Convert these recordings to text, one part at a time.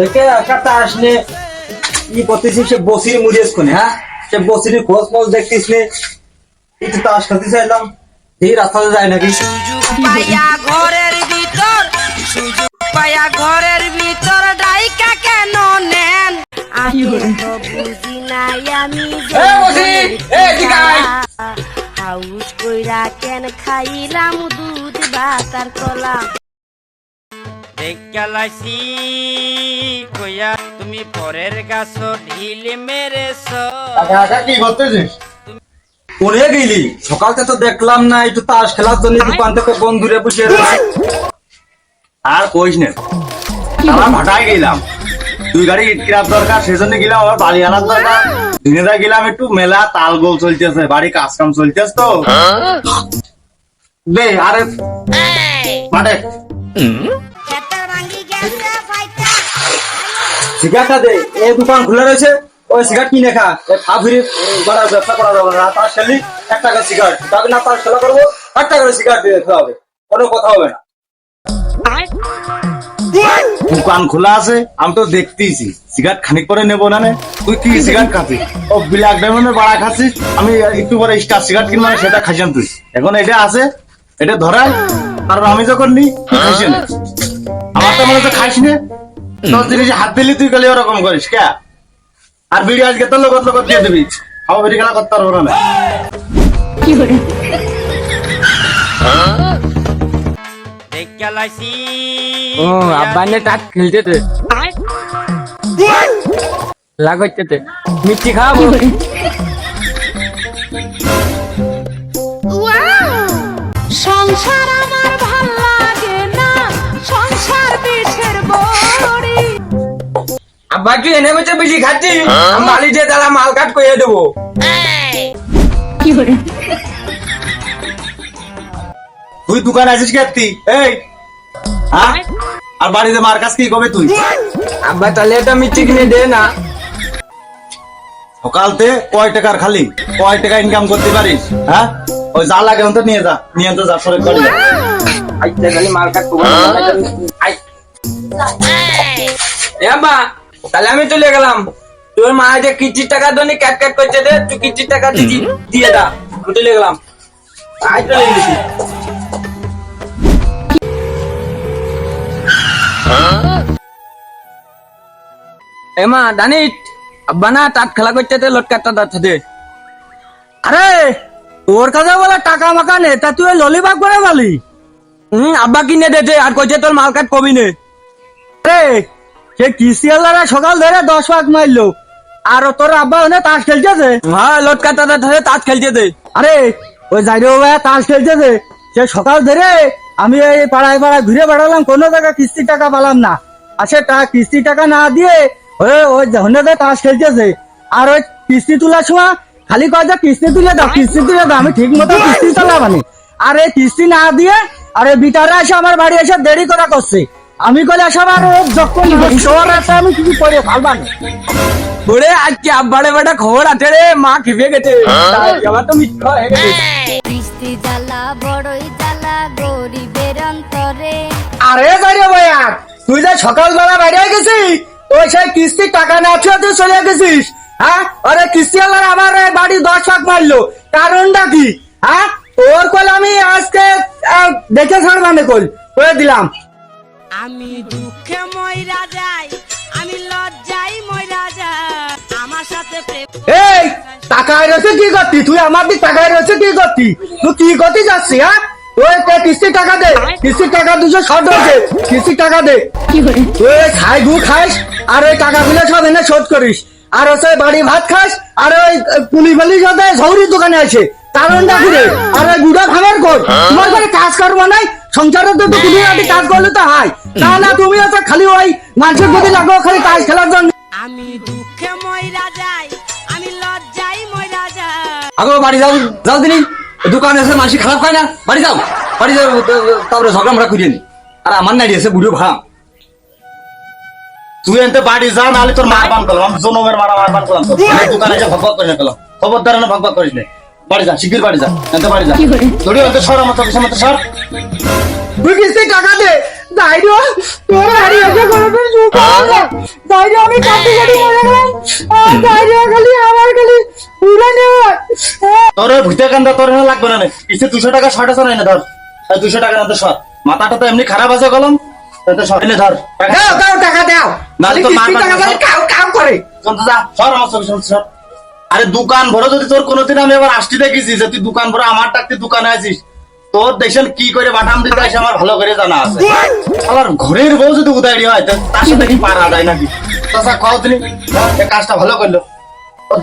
একটা নে ই করতেছিস সে বসির মুড়িয়েছ কোনে হ্যাঁ? সে বসির খোঁজ মোজ দেখতিস নে একটু তাস খেতে চাইলাম। এই রাস্তাতে যায় নাকি? ঘরের ভিতর সুযোগ পাইয়া ঘরের ভিতর ডাইকা কেন নেন? আমি তো বুঝি নাই আমি। হাউস কইরা কেন খাইলাম দুধ ভাতার কলা? দেখালাইছি কইয়া তুমি পরের গাছ ঢিল মেরেছ। কি করতেছিস? কোনে গেলি। সকালতে তো দেখলাম না একটু তাস খেলার জন্য দোকান থেকে বন্ধুরে বসে আর কইস না তারা ভাটায় গেলাম। দুই গাড়ি ইট কেনার দরকার সেজন্য গেলাম আমার বাড়ি আনার দরকার দিনেদা গেলাম একটু মেলা তাল গোল চলতেছে বাড়ি কাজ কাম চলতেছে তো। বে আরে মাঠে। সিগারেটটা দে এই দোকান খুলে রয়েছে, ওই সিগারেট কিনে খা। খা বড় ব্যবসা করা যাবে না। তার এক টাকা সিগারেট না, তার করব, এক টাকা সিগারেট কোনো কথা হবে না। দোকান খোলা আছে, আমি তো দেখতেইছি। সিগারেট খানিক পরে নেব না। তুই কি সিগারেট খাচ্ছিস ও ব্ল্যাক ডায়মন্ডের বাড়া খাচ্ছিস? আমি একটু পরে স্টার সিগারেট কিনবো সেটা খাইছিলাম তুই। এখন এটা আছে, এটা ধরাই কারণ আমি যখন নি খাইছি আমার তো মনে হচ্ছে খাইস না। তোর জিনিসে হাত দিলি তুই গেলে ওরকম করিস কে? আর ভিডিও আজকে তো লোক লোক দিয়ে দিবি। খাওয়া বেরিয়ে খেলা করতে পারব না ও মিষ্টি খাওয়াবো। সংসার কি এনে বেশি খাচ্ছি। মালি যে তারা মাল কাট করে দেবো। তুই দোকান আছিস কে এই হ্যাঁ? আর। বাড়িতে মার কাছ কি কবে তুই? আব্বা তাহলে এটা মিষ্টি কিনে দে না। সকালতে কয় টাকার খালি? কয় টাকা ইনকাম করতে পারিস? হ্যাঁ? ওই যা লাগে অন্তত নিয়ে যা। নিয়ে তো যা সরে করে যা। আইতে খালি মাল কাট করব। আই। এ আব্বা। তাহলে আমি চলে গেলাম। তোর মা যে কিচির টাকা দনি ক্যাট ক্যাট করছে দে তুই কিচির টাকা দিয়ে দা আমি চলে গেলাম। আই চলে গেছি এ মা দানিত আব্বা না তাত খেলা করতে দে লটকাটা দাচ্ছে দে। আরে তোর কাছে বলে টাকা মাকা নে তা তুই ললিবাগ করে বলি। হুম আব্বা কিনে দে দে আর কইছে তোর মাল কাট কবি নে। আরে সে কিস্তিওয়ালারা সকাল ধরে দশ ভাগ মারলো। আর তোর আব্বা তাস খেলতেছে হ্যাঁ লটকাটা ধরে তাস খেলতেছে আরে ওই যাই রে বাবা তাস খেলতেছে সে সকাল ধরে আমি এই পাড়ায় পাড়ায় ঘুরে বেড়ালাম কোনো জায়গায় কিস্তির টাকা পেলাম না। আচ্ছা টা কিস্তির টাকা না দিয়ে ওই ওই হন্ডাতে তাস খেলতেছে আর ওই কিস্তি তোলার সময় খালি কয় যে কিস্তি তুলে দাও কিস্তি তুলে দাও আমি ঠিক মতো কিস্তি চালাবানি আর এই কিস্তি না দিয়ে আর এই বিটারে এসে আমার বাড়ি এসে দেরি করা করছে। আমি কলে সব আর ও যখন শোয়ার আছে আমি কিছু করে ফালবানি ওরে আজকে আব্বারে বেটা খবর আছে রে মা খেপে গেছে। তাই আমার তো মিথ্যা হয়ে গেছে। বৃষ্টি জ্বালা বড়ই জ্বালা গরিবের অন্তরে। আরে বাইরে ভাইয়া তুই যে সকালবেলা বাইরে গেছিস ওই সেই কিস্তির টাকা না ছুঁয়ে তুই চলে গেছিস হ্যাঁ? আরে কিস্তি আলার আমার বাড়ি দশ লাখ মারলো কারণটা কি হ্যাঁ? তোর কল আমি আজকে দেখে ছাড়বানে কল করে দিলাম। আমি দুঃখে ময়রা যাই আমি লজ্জাই ময়রা যাই। আমার সাথে প্রেম এই টাকায় রয়েছে কি করতি তুই আমার দিক টাকায় রয়েছে কি করতি তুই কি করতে যাচ্ছি হ্যাঁ? ওই তে কিস্তির টাকা দে? কিস্তির টাকা দুশো ষাট হয়েছে কিস্তির টাকা দে। তুই খাই গু খাইস আর ওই টাকাগুলো সব এনে শোধ করিস। আর হচ্ছে বাড়ি ভাত খাস আর ওই পুলি বালি সাথে সৌরির দোকানে আছে। কারণটা কি রে? আর ওই বুড়া ভাঙার কর তোমার ঘরে কাজ করব নাই? সংসারে তো তুমি আগে কাজ করলে তো হয়। না না তুমি হচ্ছে খালি ওই মানুষের প্রতি লাগো খালি কাজ খেলার জন্য। আমি দুঃখে ময়রা যাই আমি লজ্জাই ময়রা যাই। আগো বাড়ি যাও যাও দিনি। দোকানে এসে মাসি খারাপ খায় না। বাড়ি যাও বাড়ি যাও তারপরে ঝগড়া আমরা করিয়ে নি। আর আমার নাই দিয়েছে বুড়ো ভাঙ। তুই এনতে বাড়ি যা নাহলে তোর মার বান করলাম জনমের মারা মার বান করলাম দোকানে এসে ভক করে গেলাম। খবরদার না ভক করিস না বাড়ি যা শিগগির বাড়ি যা যা। সর আমার তোর সামনে সর। তুই টাকা দে। তোর আমি কাটি কাটি মরে গেলাম। আর খালি আমার খালি উড়ে নেওয়া তোর ওই কান্দা তোর লাগবে না নে। কিসে দুশো টাকা শর্ট আছে না ধর। দুশো টাকা না তো শর্ট। মাথাটা তো এমনি খারাপ আছে কলম। তো শর্ট। এনে ধর। টাকা দাও দাও টাকা দাও। নাহলে তো মার কাউ কাউ করে। যা সর আমার ছবি চলতে সর আরে দোকান ভরে যদি তোর কোনোদিন আমি আবার আসতে দেখেছি যে তুই দোকান ভরে আমার টাকতে দোকানে আছিস তোর দেশের কি করে বাটাম দিতে আসে আমার ভালো করে জানা আছে। আমার ঘরের বউ যদি উদাহরণ হয় তো তার সাথে কি পারা যায় নাকি? তাছাড়া খাও তুমি এ কাজটা ভালো করল।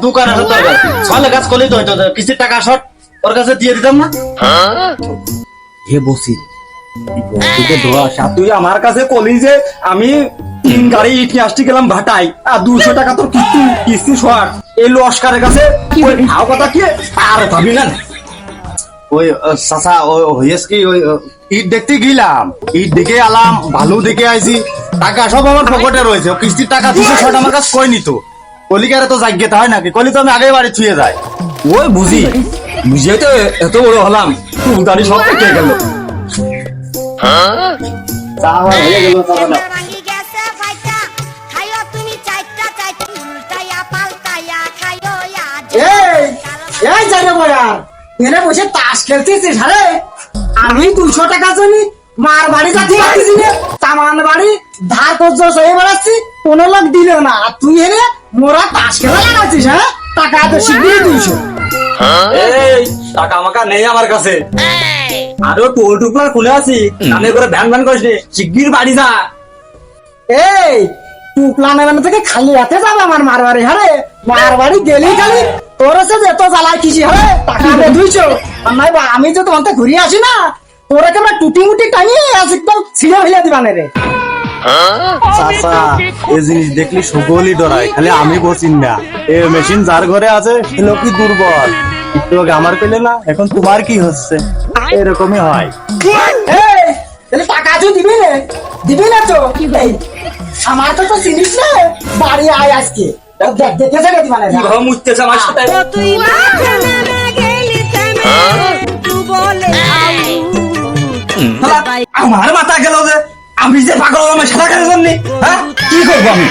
দোকান আছে তোর কাছে ছলে কাজ করলেই তো হইতো কিসের টাকা শর্ট? ওর কাছে দিয়ে দিতাম না? হে বসি তুই আমার কাছে কলি যে আমি তিন গাড়ি ইট নিয়ে আসতে গেলাম ভাটাই আর দুশো টাকা তোর কিস্তি কিস্তি শোয়ার। এই লস্কারের কাছে ওই ভাও কথা কি? আর ভাবি না। ওই চাচা হয়েস কি? ওই দেখতে গেলাম। ইট দেখে আলাম ভালো দেখে আইছি। টাকা সব আমার পকেটে রয়েছে। কিস্তির টাকা দুশো শট আমার কাছে কই নিত? কলিকারে তো জাগ্যতা হয় নাকি? কলি তো আমি আগে বাড়ি ছুঁয়ে যায় ওই বুঝি। বুঝে তো এত বড় হলাম। তুই সব কেটে গেল। চা হওয়া হয়ে গেল এই জানে বয়ার এনে বসে তাস খেলতেছিস আরে? আমি দুশো টাকা জমি মার বাড়ি পারতেছি তামান বাড়ি ধার করছ হয়ে বেড়াচ্ছি কোনো লোক দিল না। আর তুই এনে মোরা তাস খেলা লাগাচ্ছিস হ্যাঁ? টাকা তো শিগগিরই দুইশো এই টাকা আমাকা নেই আমার কাছে। আরও টোল টুকলা খুলে আছি কানে করে ভ্যান ভ্যান করিস শিগগির বাড়ি যা। এই টুকলা নেবেন থেকে খালি হাতে যাবে আমার মার বাড়ি হারে মার বাড়ি গেলেই খালি তোর যে এত জ্বালায় কিসি? হবে টাকা দে দুইশো। নাই বা আমি তো তোমার ঘুরিয়ে আসি না তোর একেবারে টুটি মুটি টানিয়ে একদম ছিঁড়ে ফেলে দিবানে রে? চাচা এই জিনিস দেখলি সকলই ডরায় খালি আমি বসিন না। এ মেশিন যার ঘরে আছে সে লোকই দুর্বল? একটু আগে আমার পেলে না এখন তোমার কি হচ্ছে? এরকমই হয়। তাহলে টাকা তুই দিবি না? দিবি না তো? আমার তো তো চিনিস না? বাড়ি আয় আজকে। কীভাবে মুছতেছে আমার সাথে? ও তুই মাঠে নেমে গেলি থেমে তু বলে আমার মাথা গেল যে আমি যে পাগল আমার জন্য হ্যাঁ? কি করব আমি?